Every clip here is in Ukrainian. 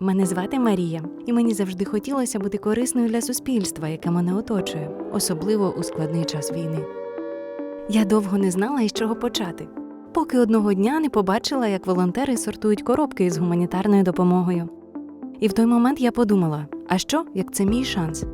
Мене звати Марія, і мені завжди хотілося бути корисною для суспільства, яке мене оточує, особливо у складний час війни. Я довго не знала, із чого почати, поки одного дня не побачила, як волонтери сортують коробки із гуманітарною допомогою. І в той момент я подумала: а що, як це мій шанс?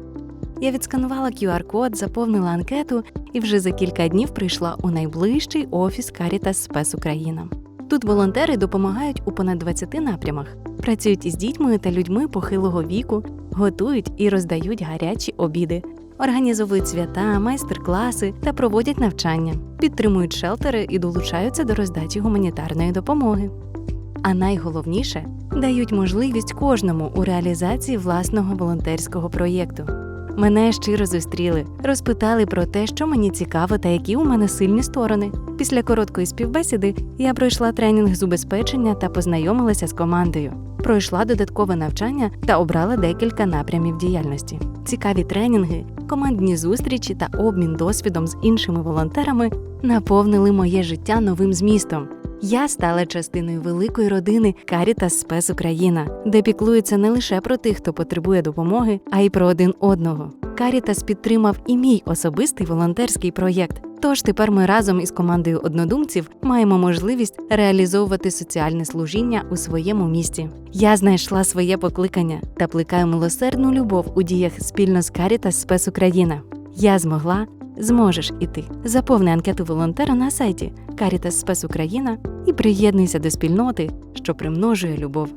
Я відсканувала QR-код, заповнила анкету і вже за кілька днів прийшла у найближчий офіс Caritas Спес Україна. Тут волонтери допомагають у понад 20 напрямах, працюють із дітьми та людьми похилого віку, готують і роздають гарячі обіди, організовують свята, майстер-класи та проводять навчання, підтримують шелтери і долучаються до роздачі гуманітарної допомоги. А найголовніше дають можливість кожному у реалізації власного волонтерського проєкту. Мене щиро зустріли, розпитали про те, що мені цікаво та які у мене сильні сторони. Після короткої співбесіди я пройшла тренінг з убезпечення та познайомилася з командою. Пройшла додаткове навчання та обрала декілька напрямів діяльності. Цікаві тренінги, командні зустрічі та обмін досвідом з іншими волонтерами наповнили моє життя новим змістом. Я стала частиною великої родини Caritas Спес Україна, де піклуються не лише про тих, хто потребує допомоги, а й про один одного. Caritas підтримав і мій особистий волонтерський проєкт. Тож тепер ми разом із командою однодумців маємо можливість реалізовувати соціальне служіння у своєму місті. Я знайшла своє покликання та плекаю милосердну любов у діях спільно з Caritas Спес Україна. Я змогла, зможеш і ти. Заповни анкету волонтера на сайті Caritas Спес Україна і приєднуйся до спільноти, що примножує любов.